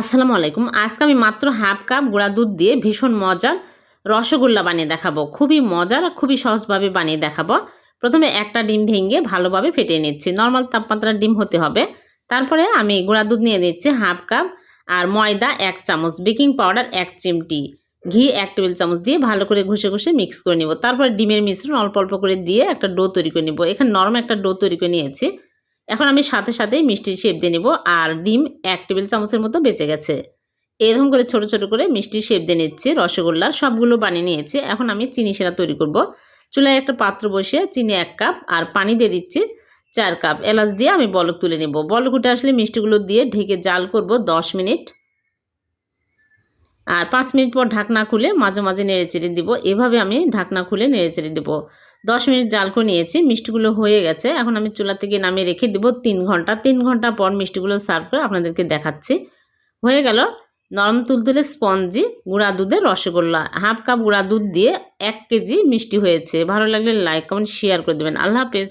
আসসালামু আলাইকুম। আজকে আমি মাত্র হাফ কাপ গুঁড়া দুধ দিয়ে ভীষণ মজার রসগোল্লা বানিয়ে দেখাবো। খুবই মজার আর খুবই সহজভাবে বানিয়ে দেখাবো। প্রথমে একটা ডিম ভেঙে ভালোভাবে ফেটিয়ে নিচ্ছি। নর্মাল তাপমাত্রার ডিম হতে হবে। তারপরে আমি গুঁড়া দুধ নিয়ে নিচ্ছি হাফ কাপ আর ময়দা এক চামচ, বেকিং পাউডার এক চিমটি। ঘি এক টেবিল চামচ দিয়ে ভালো করে ঘষে ঘষে মিক্স করে নিব। তারপর ডিমের মিশ্রণ অল্প অল্প করে দিয়ে একটা ডো তৈরি করে নিব। এখানে নরম একটা ডো তৈরি করে নিয়েছি। এখন আমি সাথে সাথেই মিষ্টির শেপ দিয়ে নিব, আর ডিম এক টেবিল চামচের মতো বেঁচে গেছে। এরকম করে ছোট ছোট করে মিষ্টির শেপ দিয়ে নিচ্ছি, রসগোল্লার সবগুলো বানিয়ে নিয়েছি। এখন আমি চিনি সেরা তৈরি করব। চুলায় একটা পাত্র বসিয়ে চিনি এক কাপ, আর পানি দিয়ে দিচ্ছি চার কাপ। এলাচ দিয়ে আমি বলক তুলে নেব। বলক উঠে আসলে মিষ্টিগুলো দিয়ে ঢেকে জাল করব দশ মিনিট। আর পাঁচ মিনিট পর ঢাকনা খুলে মাঝে মাঝে নেড়ে চেড়ে দিব। এভাবে আমি ঢাকনা খুলে নেড়ে চেড়ে দেবো। দশ মিনিট জাল করে নিয়েছি, মিষ্টিগুলো হয়ে গেছে। এখন আমি চুলা থেকে নামিয়ে রেখে দেবো তিন ঘণ্টা। তিন ঘণ্টা পর মিষ্টিগুলো সার্ভ করে আপনাদেরকে দেখাচ্ছি। হয়ে গেল নরম তুলতুলে স্পঞ্জি, গুঁড়া দুধে রসগোল্লা। হাফ কাপ গুঁড়া দুধ দিয়ে এক কেজি মিষ্টি হয়েছে। ভালো লাগলে লাইক কমেন্ট শেয়ার করে দেবেন। আল্লাহ হাফেজ।